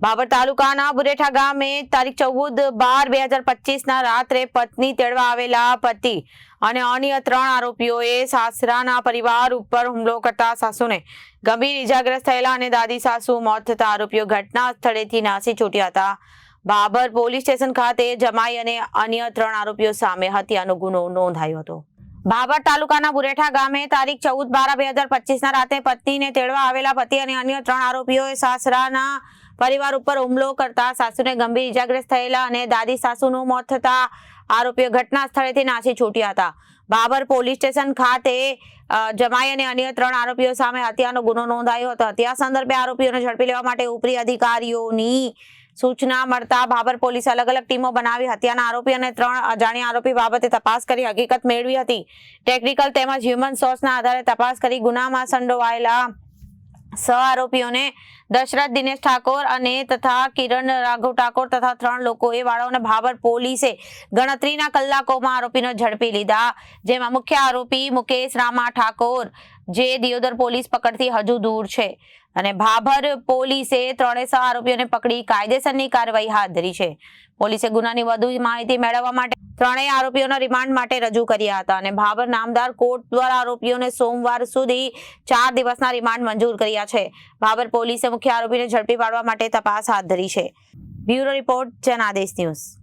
બાબર તાલુકાના બુરેઠા ગામે તારીખ ચૌદ બાર બે હજાર પચીસના રાત્રે પત્ની તેડવા આવેલા પતિ અને અન્ય ત્રણ આરોપીઓએ સાસરાના પરિવાર ઉપર હુમલો કરતા સાસુને ગંભીર ઇજાગ્રસ્ત થયેલા અને દાદી સાસુ મોત થતા આરોપીઓ ઘટના સ્થળેથી નાસી છૂટ્યા હતા. બાબર પોલીસ સ્ટેશન ખાતે જમાઈ અને અન્ય ત્રણ આરોપીઓ સામે હત્યાનો ગુનો નોંધાયો હતો. બાબર તાલુકાના બુરેઠા ગામે તારીખ ચૌદ બાર બે હજાર પચીસના રાતે પત્નીને તેડવા આવેલા પતિ અને અન્ય ત્રણ આરોપીઓએ સાસરાના પરિવાર ઉપર હુમલો કરતા સાસુને ગંભીર ઇજાગ્રસ્ત થયેલા અને દાદી સાસુનું મોત થતા આરોપીઓ ઘટના સ્થળેથી નાસી છૂટ્યા હતા. બાબર પોલીસ સ્ટેશન ખાતે જમાઈ અને અન્ય ત્રણ આરોપીઓ સામે હત્યાનો ગુનો નોંધાયો હતો. હત્યા સંદર્ભે આરોપીઓને ઝડપી લેવા માટે ઉપરી અધિકારીઓની સૂચના મળતા બાબર પોલીસે અલગ અલગ ટીમો બનાવી હત્યાના આરોપી અને ત્રણ અજાણ્યા આરોપી બાબતે તપાસ કરી હકીકત મેળવી હતી. ટેકનિકલ તેમજ હ્યુમન સોર્સના આધારે તપાસ કરી ગુનામાં સંડોવાયેલા સહ આરોપીઓને દશરથ, દિનેશ ઠાકોર અને તથા કિરણ રાઘવ ઠાકોર તથા ત્રણ લોકોએ વાળાઓને ભાભર પોલીસે ગણતરીના કલાકોમાં આરોપીને ઝડપી લીધા. જેમાં મુખ્ય આરોપી મુકેશ રામા ઠાકોર, જે દિયોદર પોલીસ પકડથી હજુ દૂર છે. અને ભાભર પોલીસે ત્રણે આરોપીઓને પકડી કાયદેસરની કાર્યવાહી હાથ ધરી છે. પોલીસે ગુનાની વધુ માહિતી મેળવવા માટે ત્રણેય આરોપીઓના રિમાન્ડ માટે રજૂ કર્યા હતા અને ભાભર નામદાર કોર્ટ દ્વારા આરોપીઓને સોમવાર સુધી ચાર દિવસના રિમાન્ડ મંજૂર કર્યા છે. ભાભર પોલીસે મુખ્ય આરોપીને ઝડપી પાડવા માટે તપાસ હાથ ધરી છે. Bureau report Janadesh news.